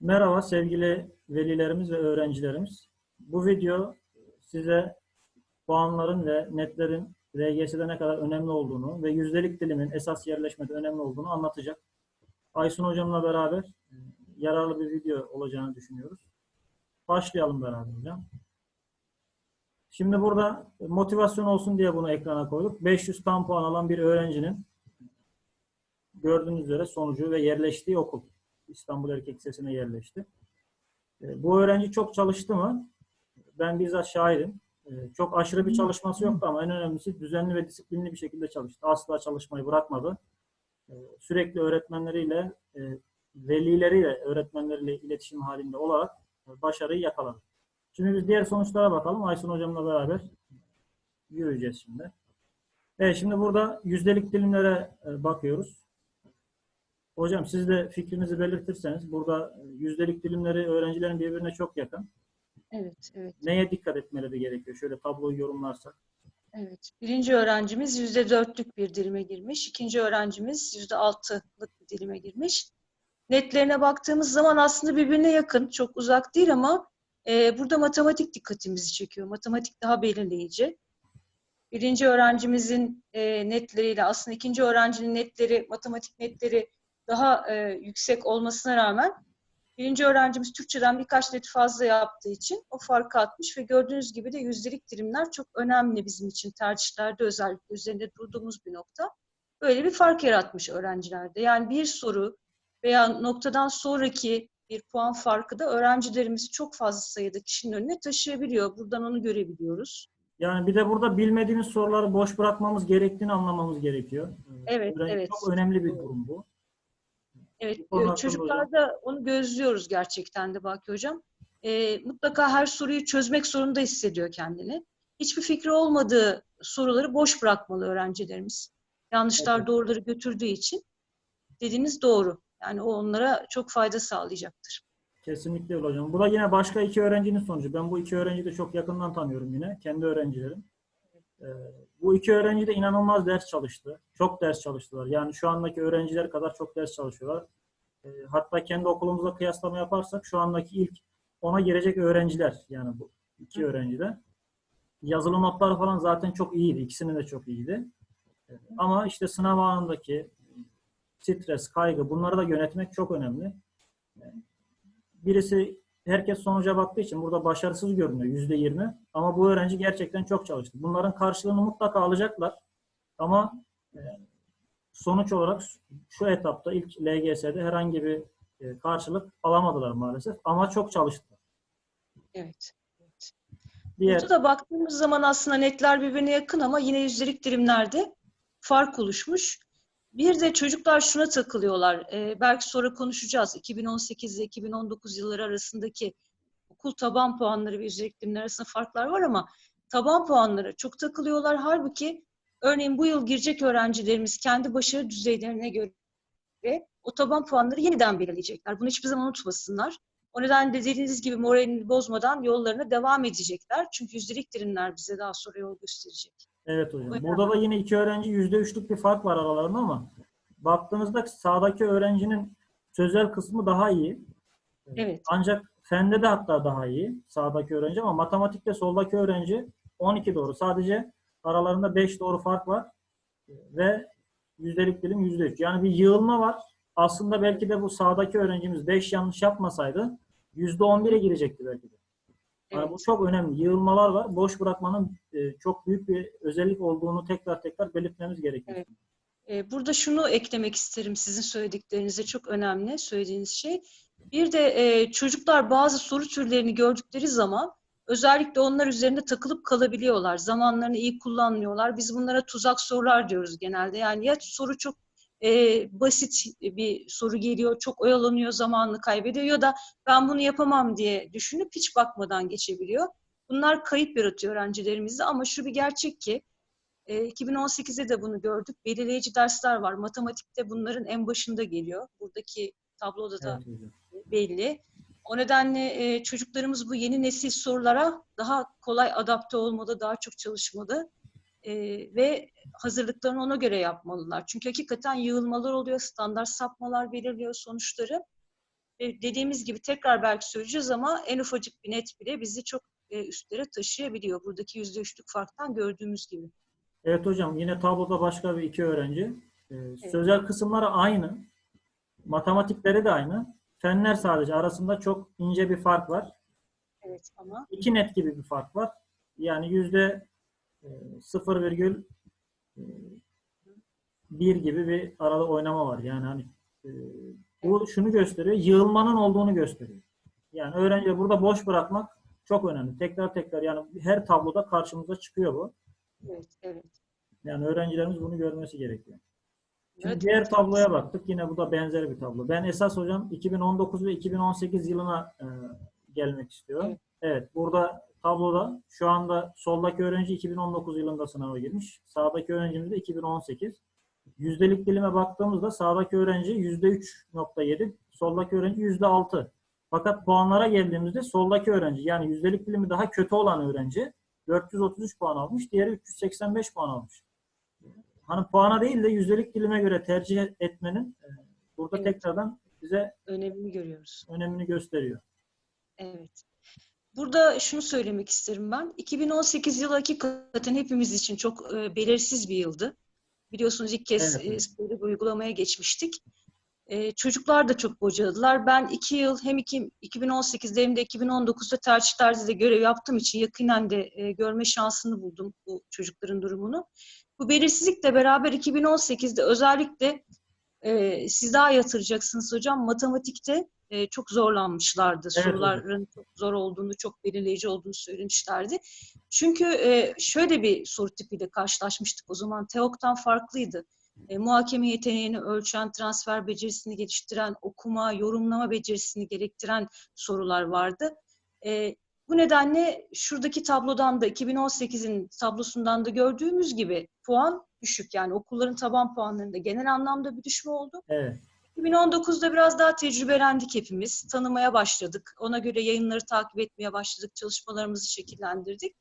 Merhaba sevgili velilerimiz ve öğrencilerimiz. Bu video size puanların ve netlerin LGS'de ne kadar önemli olduğunu ve yüzdelik dilimin esas yerleşmede önemli olduğunu anlatacak. Aysun hocamla beraber e, yararlı bir video olacağını düşünüyoruz. Başlayalım beraber hocam. Şimdi burada motivasyon olsun diye bunu ekrana koyduk. 500 tam puan alan bir öğrencinin gördüğünüz üzere sonucu ve yerleştiği okul. İstanbul Erkek Lisesi'ne yerleşti. E, Bu öğrenci çok çalıştı mı? Ben bizzat şahidim. E, Çok aşırı bir çalışması yoktu ama en önemlisi düzenli ve disiplinli bir şekilde çalıştı. Asla çalışmayı bırakmadı. E, Sürekli öğretmenleriyle, velileriyle, öğretmenleriyle iletişim halinde olarak başarıyı yakaladı. Şimdi biz diğer sonuçlara bakalım. Aysun hocamla beraber yürüyeceğiz şimdi. Evet şimdi burada yüzdelik dilimlere bakıyoruz. Hocam siz de fikrinizi belirtirseniz burada e, yüzdelik dilimleri öğrencilerin birbirine çok yakın. Evet, evet, Neye dikkat etmeleri gerekiyor? Şöyle tabloyu yorumlarsak. evet. Birinci öğrencimiz yüzde dörtlük bir dilime girmiş. İkinci öğrencimiz yüzde altılık bir dilime girmiş. Netlerine baktığımız zaman aslında birbirine yakın, çok uzak değil ama e, burada matematik dikkatimizi çekiyor. Matematik daha belirleyici. Birinci öğrencimizin e, netleriyle aslında ikinci öğrencinin netleri, matematik netleri daha e, yüksek olmasına rağmen birinci öğrencimiz Türkçeden birkaç net fazla yaptığı için o farkı atmış ve gördüğünüz gibi de yüzdelik dilimler çok önemli bizim için tercihlerde özellikle üzerinde durduğumuz bir nokta. Böyle bir fark yaratmış öğrencilerde. Yani bir soru veya noktadan sonraki bir puan farkı da öğrencilerimizi çok fazla sayıda kişinin önüne taşıyabiliyor. Buradan onu görebiliyoruz. Yani bir de burada bilmediğimiz soruları boş bırakmamız gerektiğini anlamamız gerekiyor. Evet, Öğrenci- evet. Çok önemli bir durum bu. Evet, Bu konu e, çocuklarda onu gözlüyoruz gerçekten de Baki Hocam. E, mutlaka her soruyu çözmek zorunda hissediyor kendini. Hiçbir fikri olmadığı soruları boş bırakmalı öğrencilerimiz. Yanlışlar Evet. doğruları götürdüğü için dediğiniz doğru. Yani o onlara çok fayda sağlayacaktır. Kesinlikle hocam. Bu da yine başka iki öğrencinin sonucu. Ben bu iki öğrenciyi de çok yakından tanıyorum yine. Kendi öğrencilerim. Ee, bu iki öğrenci de inanılmaz ders çalıştı. Çok ders çalıştılar. Yani şu andaki öğrenciler kadar çok ders çalışıyorlar. Ee, hatta kendi okulumuzla kıyaslama yaparsak şu andaki ilk ona girecek öğrenciler. Yani bu iki Hı. öğrenci de. Yazılı notlar falan zaten çok iyiydi. İkisinin de çok iyiydi. Ee, Ama işte sınav anındaki stres, kaygı bunları da yönetmek çok önemli. Birisi herkes sonuca baktığı için burada başarısız görünüyor yüzde yirmi. Ama bu öğrenci gerçekten çok çalıştı. Bunların karşılığını mutlaka alacaklar. Ama e, sonuç olarak şu etapta ilk LGS'de herhangi bir e, karşılık alamadılar maalesef. Ama çok çalıştılar. Evet. Diğer Burada da baktığımız zaman aslında netler birbirine yakın ama yine yüzdelik dilimlerde fark oluşmuş. Bir de çocuklar şuna takılıyorlar. Ee, belki sonra konuşacağız. 2018 ile 2019 yılları arasındaki okul taban puanları ve dilimler arasında farklar var ama taban puanlara çok takılıyorlar. Halbuki örneğin bu yıl girecek öğrencilerimiz kendi başarı düzeylerine göre o taban puanları yeniden belirleyecekler. Bunu hiçbir zaman unutmasınlar. O nedenle dediğiniz gibi moralini bozmadan yollarına devam edecekler. Çünkü yüzdelik bize daha sonra yol gösterecek. Evet hocam. Önemli. Burada da yine iki öğrenci yüzde üçlük bir fark var aralarında ama baktığınızda sağdaki öğrencinin sözel kısmı daha iyi. Evet. Ancak fende de hatta daha iyi sağdaki öğrenci ama matematikte soldaki öğrenci 12 doğru. Sadece aralarında 5 doğru fark var ve yüzdelik dilim %3. Yani bir yığılma var. Aslında belki de bu sağdaki öğrencimiz 5 yanlış yapmasaydı %11'e girecekti belki de. Yani Evet. bu çok önemli. Yığılmalar var. Boş bırakmanın e, çok büyük bir özellik olduğunu tekrar tekrar belirtmemiz gerekiyor. Evet. Ee, Burada şunu eklemek isterim sizin söylediklerinize çok önemli söylediğiniz şey. Bir de e, çocuklar bazı soru türlerini gördükleri zaman özellikle onlar üzerinde takılıp kalabiliyorlar. Zamanlarını iyi kullanmıyorlar. Biz bunlara tuzak sorular diyoruz genelde. Yani ya soru çok e, basit bir soru geliyor, çok oyalanıyor, zamanını kaybediyor ya da ben bunu yapamam diye düşünüp hiç bakmadan geçebiliyor. Bunlar kayıp yaratıyor öğrencilerimizde ama şu bir gerçek ki e, 2018'de de bunu gördük. Belirleyici dersler var. Matematikte bunların en başında geliyor. Buradaki tabloda da Evet belli. O nedenle e, çocuklarımız bu yeni nesil sorulara daha kolay adapte olmalı, daha çok çalışmalı E, ve hazırlıklarını ona göre yapmalılar. Çünkü hakikaten yığılmalar oluyor, standart sapmalar belirliyor sonuçları. E, dediğimiz gibi tekrar belki söyleyeceğiz ama en ufacık bir net bile bizi çok e, üstlere taşıyabiliyor. Buradaki yüzde üçlük farktan gördüğümüz gibi. Evet hocam yine tabloda başka bir iki öğrenci. Ee, Sözel kısımları aynı. Matematikleri de aynı. Fenler sadece arasında çok ince bir fark var. Evet ama İki net gibi bir fark var. Yani yüzde 0,1 gibi bir arada oynama var. Yani hani e, bu şunu gösteriyor. Yığılmanın olduğunu gösteriyor. Yani öğrencileri burada boş bırakmak çok önemli. Tekrar tekrar yani her tabloda karşımıza çıkıyor bu. evet, evet. Yani öğrencilerimiz bunu görmesi gerekiyor. Şimdi Evet, diğer tabloya baktık. Yine bu da benzer bir tablo. Ben esas hocam 2019 ve 2018 yılına e, gelmek istiyorum. Evet. Evet. burada tabloda şu anda soldaki öğrenci 2019 yılında sınava girmiş. Sağdaki öğrencimiz de 2018. Yüzdelik dilime baktığımızda sağdaki öğrenci %3.7, soldaki öğrenci %6. Fakat puanlara geldiğimizde soldaki öğrenci yani yüzdelik dilimi daha kötü olan öğrenci 433 puan almış, diğeri 385 puan almış hani puana değil de yüzdelik dilime göre tercih etmenin e, burada Evet. tekrardan bize Önemini görüyoruz. önemini gösteriyor. Evet. Burada şunu söylemek isterim ben. 2018 yılı hakikaten hepimiz için çok e, belirsiz bir yıldı. Biliyorsunuz ilk kez Evet. e, böyle bir uygulamaya geçmiştik. E, çocuklar da çok bocaladılar. Ben iki yıl hem iki, 2018'de hem de 2019'da tercihlerde de görev yaptığım için yakinen de e, görme şansını buldum bu çocukların durumunu. Bu belirsizlikle beraber 2018'de özellikle e, siz daha yatıracaksınız hocam matematikte e, çok zorlanmışlardı. Evet Soruların çok zor olduğunu, çok belirleyici olduğunu söylemişlerdi. Çünkü e, şöyle bir soru tipiyle karşılaşmıştık o zaman. TEOK'tan farklıydı. E, muhakeme yeteneğini ölçen, transfer becerisini geliştiren, okuma, yorumlama becerisini gerektiren sorular vardı. E, bu nedenle şuradaki tablodan da 2018'in tablosundan da gördüğümüz gibi puan düşük. Yani okulların taban puanlarında genel anlamda bir düşme oldu. Evet. 2019'da biraz daha tecrübelendik hepimiz. Tanımaya başladık. Ona göre yayınları takip etmeye başladık. Çalışmalarımızı şekillendirdik.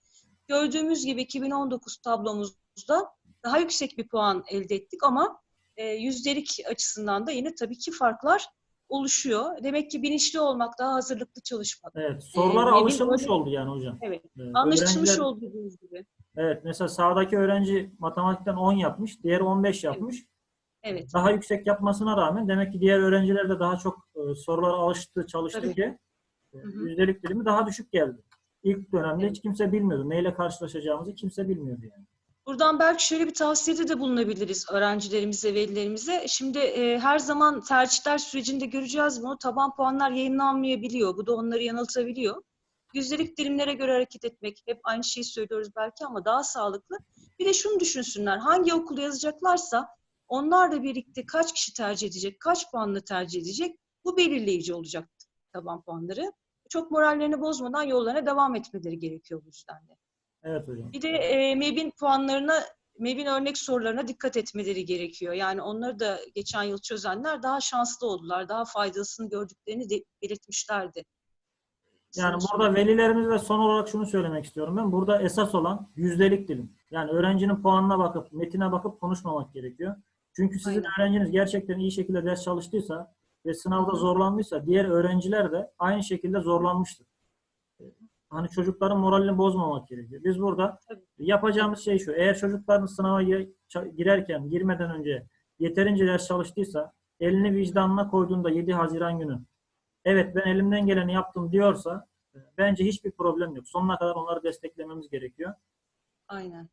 Gördüğümüz gibi 2019 tablomuzda daha yüksek bir puan elde ettik ama e, yüzdelik açısından da yine tabii ki farklar oluşuyor. Demek ki bilinçli olmak, daha hazırlıklı çalışmak. Evet. Sorulara Ee, alışılmış oldu yani hocam. Evet. Ee, Anlaşılmış öğrenciler- olduğunuz gibi. Evet. Mesela sağdaki öğrenci matematikten 10 yapmış, diğeri 15 yapmış. Evet. Daha yüksek yapmasına rağmen demek ki diğer öğrenciler de daha çok e, sorulara alıştı, çalıştı Tabii. ki e, yüzdelik dilimi daha düşük geldi. İlk dönemde Evet. hiç kimse bilmiyordu. Neyle karşılaşacağımızı kimse bilmiyordu yani. Buradan belki şöyle bir tavsiyede de bulunabiliriz öğrencilerimize, velilerimize. Şimdi e, her zaman tercihler sürecinde göreceğiz bunu. Taban puanlar yayınlanmayabiliyor. Bu da onları yanıltabiliyor. Yüzdelik dilimlere göre hareket etmek, hep aynı şeyi söylüyoruz belki ama daha sağlıklı. Bir de şunu düşünsünler, hangi okulu yazacaklarsa onlarla birlikte kaç kişi tercih edecek, kaç puanla tercih edecek, bu belirleyici olacak taban puanları. Çok morallerini bozmadan yollarına devam etmeleri gerekiyor bu yüzden de. Evet hocam. Bir de e, MEB'in puanlarına, MEB'in örnek sorularına dikkat etmeleri gerekiyor. Yani onları da geçen yıl çözenler daha şanslı oldular, daha faydasını gördüklerini de belirtmişlerdi. Yani burada velilerimize son olarak şunu söylemek istiyorum ben. Burada esas olan yüzdelik dilim. Yani öğrencinin puanına bakıp, metine bakıp konuşmamak gerekiyor. Çünkü sizin Aynen. öğrenciniz gerçekten iyi şekilde ders çalıştıysa ve sınavda zorlandıysa diğer öğrenciler de aynı şekilde zorlanmıştır. Hani çocukların moralini bozmamak gerekiyor. Biz burada yapacağımız şey şu. Eğer çocukların sınava girerken, girmeden önce yeterince ders çalıştıysa, elini vicdanına koyduğunda 7 Haziran günü evet ben elimden geleni yaptım diyorsa e, bence hiçbir problem yok. Sonuna kadar onları desteklememiz gerekiyor. Aynen.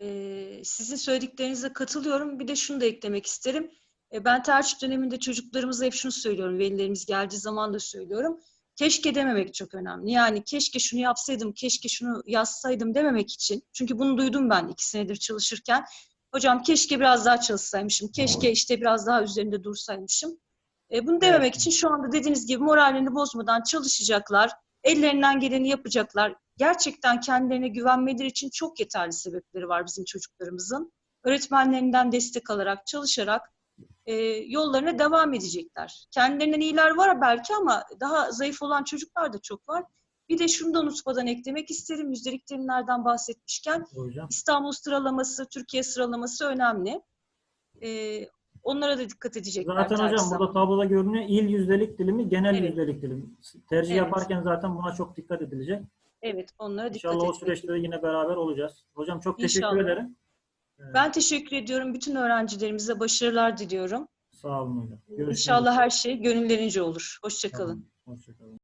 Ee, sizin söylediklerinize katılıyorum. Bir de şunu da eklemek isterim. Ee, ben tercih döneminde çocuklarımıza hep şunu söylüyorum. Velilerimiz geldiği zaman da söylüyorum. Keşke dememek çok önemli. Yani keşke şunu yapsaydım, keşke şunu yazsaydım dememek için. Çünkü bunu duydum ben iki senedir çalışırken. Hocam keşke biraz daha çalışsaymışım, keşke işte biraz daha üzerinde dursaymışım. E, bunu dememek için şu anda dediğiniz gibi morallerini bozmadan çalışacaklar. Ellerinden geleni yapacaklar. Gerçekten kendilerine güvenmeleri için çok yeterli sebepleri var bizim çocuklarımızın. Öğretmenlerinden destek alarak, çalışarak e, yollarına devam edecekler. Kendilerinden iyiler var belki ama daha zayıf olan çocuklar da çok var. Bir de şunu da unutmadan eklemek isterim. Yüzdelik dilimlerden bahsetmişken Hocam. İstanbul sıralaması, Türkiye sıralaması önemli. Ee, Onlara da dikkat edecekler. Zaten tercih hocam burada tabloda görünüyor il yüzdelik dilimi, genel Evet. yüzdelik dilim. Tercih Evet. yaparken zaten buna çok dikkat edilecek. Evet, onlara dikkat İnşallah o süreçte de yine beraber olacağız. Hocam çok teşekkür İnşallah. ederim. Ben teşekkür ediyorum. Bütün öğrencilerimize başarılar diliyorum. Sağ olun hocam. Görüşmek İnşallah her şey gönüllerince olur. Hoşçakalın. Tamam, Hoşçakalın.